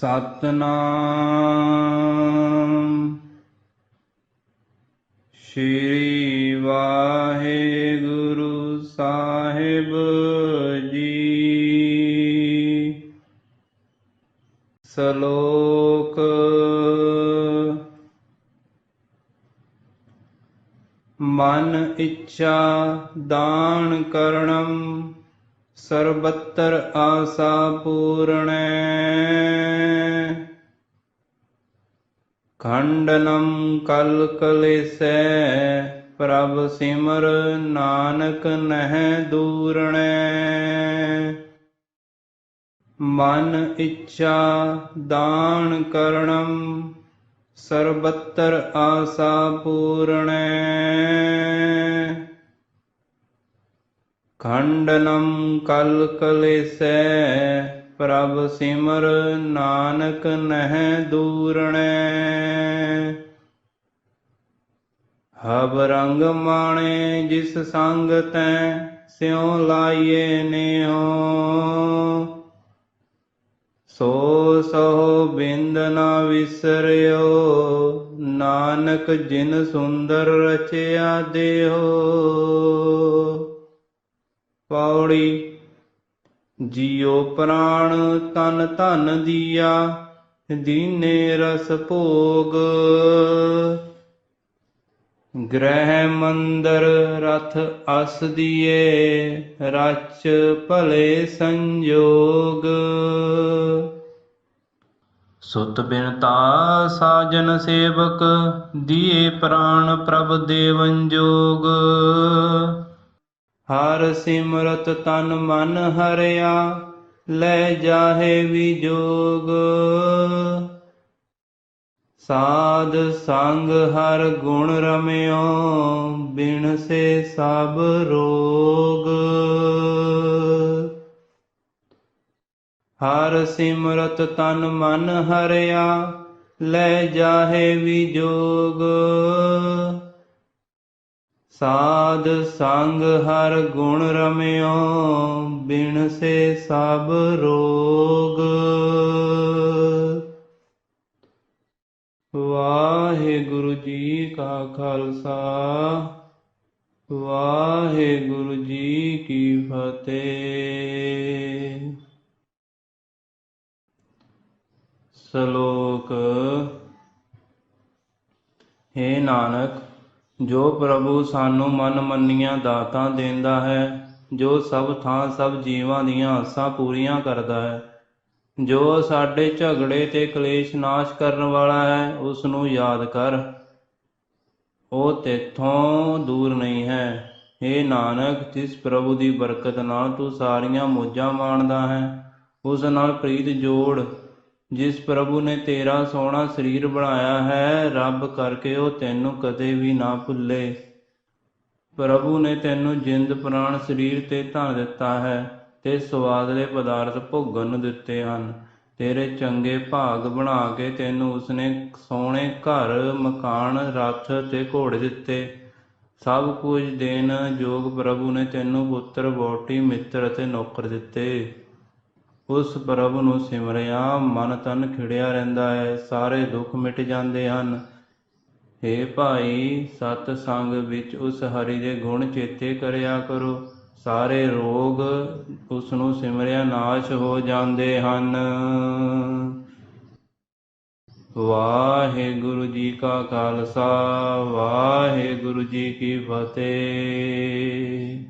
ਸਤਨਾਮ। ਸ਼੍ਰੀ ਵਾਹਿਗੁਰੂ ਸਾਹਿਬ ਜੀ। ਸ਼ਲੋਕ ਮਨ ਇੱਛਾ ਦਾਨ ਕਰਣੰ ਸਰਬੱਤਰ ਆਸਾ ਪੂਰਣੈ। ਖੰਡਨੰ ਕਲ ਕਲੇਸੈ ਪ੍ਰਭ ਸਿਮਰ ਨਾਨਕ ਨਹਿ ਦੂਰਣੈ। ਮਨ ਇੱਛਾ ਦਾਨ ਕਰਣੰ ਸਰਬੱਤਰ ਆਸਾ ਪੂਰਣੈ। ਖੰਡਨੰ ਕਲ ਕਲੇਸੈ ਪ੍ਰਭ ਸਿਮਰ ਨਾਨਕ ਨਹਿ ਦੂਰਣੈ। ਹਬ ਰੰਗ ਮਾਣੇ ਜਿਸ ਸੰਗ ਤੈ, ਸਿਉ ਲਾਈਏ ਨਿਉ। ਸੋ ਸੋ ਬਿੰਦ ਨਾ ਵਿਸਰਿਓ, ਨਾਨਕ ਜਿਨ ਸੁੰਦਰ ਰਚਿਆ ਦੇਹੋ। ਪੌੜੀ, ਜੀਉ ਪ੍ਰਾਣ ਤਨ ਧਨ ਦੀਆ, ਦੀਨੇ ਰਸ ਭੋਗ। ਗ੍ਰਹਿ ਮੰਦਰ ਰਥ ਅਸ ਦੀਏ ਰਚ ਭਲੇ ਸੰਜੋਗ। ਸੁਤ ਬਿਨਤਾ ਸਾਜਨ ਸੇਵਕ, ਦੀਏ ਪ੍ਰਾਣ ਪ੍ਰਭ ਦੇਵਨ ਜੋਗ। ਹਰ ਸਿਮਰਤ ਤਨ ਮਨ ਹਰਿਆ, ਲੈ ਜਾਹੇ ਵਿਜੋਗ ਸਾਧ ਸੰਗ ਹਰ ਗੁਣ ਰਮਿਓ, ਬਿਨ ਸੇ ਸਭ ਰੋਗ। ਹਰ ਸਿਮਰਤ ਤਨ ਮਨ ਹਰਿਆ, ਲੈ ਜਾਹੇ ਵਿਜੋਗ ਸਾਧ ਸੰਗ ਹਰ ਗੁਣ ਰਮਿਓ, ਬਿਨ ਸੇ ਸਭ ਰੋਗ। ਵਾਹਿਗੁਰੂ ਜੀ ਕਾ ਖਾਲਸਾ, ਵਾਹਿਗੁਰੂ ਜੀ ਕੀ ਫਤਿਹ। ਸ਼ਲੋਕ, ਹੈ ਨਾਨਕ ਜੋ ਪ੍ਰਭੂ ਸਾਨੂੰ ਮਨ ਮੰਨੀਆਂ ਦਾਤਾਂ ਦਿੰਦਾ ਹੈ, ਜੋ ਸਭ ਥਾਂ ਸਭ ਜੀਵਾਂ ਦੀਆਂ ਆਸਾਂ ਪੂਰੀਆਂ ਕਰਦਾ ਹੈ, ਜੋ ਸਾਡੇ ਝਗੜੇ ਤੇ ਕਲੇਸ਼ ਨਾਸ਼ ਕਰਨ ਵਾਲਾ ਹੈ ਉਸ ਨੂੰ ਯਾਦ ਕਰ। ਉਹ ਤੇਥੋਂ ਦੂਰ ਨਹੀਂ ਹੈ। हे ਨਾਨਕ, ਜਿਸ ਪ੍ਰਭੂ ਦੀ ਬਰਕਤ ਨਾਲ ਤੂੰ ਸਾਰੀਆਂ ਮੋਜਾਂ ਮਾਣਦਾ ਹੈ, ਉਸ ਨਾਲ ਪ੍ਰੀਤ ਜੋੜ। ਜਿਸ ਪ੍ਰਭੂ ਨੇ ਤੇਰਾ ਸੋਹਣਾ ਸਰੀਰ ਬਣਾਇਆ ਹੈ, ਰੱਬ ਕਰਕੇ ਉਹ ਤੈਨੂੰ ਕਦੇ ਵੀ ਨਾ ਭੁੱਲੇ। ਪ੍ਰਭੂ ਨੇ ਤੈਨੂੰ ਜਿੰਦ ਪ੍ਰਾਣ ਸਰੀਰ ਤੇ ਧਨ ਦਿੱਤਾ ਹੈ ਤੇ ਸਵਾਦਲੇ ਪਦਾਰਥ ਭੋਗਣ ਨੂੰ ਦਿੱਤੇ ਹਨ। ਤੇਰੇ ਚੰਗੇ ਭਾਗ ਬਣਾ ਕੇ ਤੈਨੂੰ ਉਸਨੇ ਸੋਹਣੇ ਘਰ, ਮਕਾਨ, ਰੱਥ ਤੇ ਘੋੜੇ ਦਿੱਤੇ। ਸਭ ਕੁਝ ਦੇਣ ਯੋਗ ਪ੍ਰਭੂ ਨੇ ਤੈਨੂੰ ਪੁੱਤਰ ਵੋਟੀ ਮਿੱਤਰ ਅਤੇ ਨੌਕਰ ਦਿੱਤੇ। ਉਸ ਪ੍ਰਭ ਨੂੰ ਸਿਮਰਿਆ, ਮਨ ਤਨ ਖਿੜਿਆ ਰਹਿੰਦਾ ਹੈ, ਸਾਰੇ ਦੁੱਖ ਮਿਟ ਜਾਂਦੇ ਹਨ। हे ਭਾਈ, ਸਤ ਸੰਗ ਵਿੱਚ ਉਸ ਹਰੀ ਦੇ ਗੁਣ ਚੇਤੇ ਕਰਿਆ ਕਰੋ। ਸਾਰੇ ਰੋਗ ਉਸ ਨੂੰ ਸਿਮਰਿਆ ਨਾਸ਼ ਹੋ ਜਾਂਦੇ ਹਨ। ਵਾਹਿਗੁਰੂ ਜੀ ਕਾ ਖਾਲਸਾ, ਵਾਹਿਗੁਰੂ ਜੀ ਕੀ ਫਤਿਹ।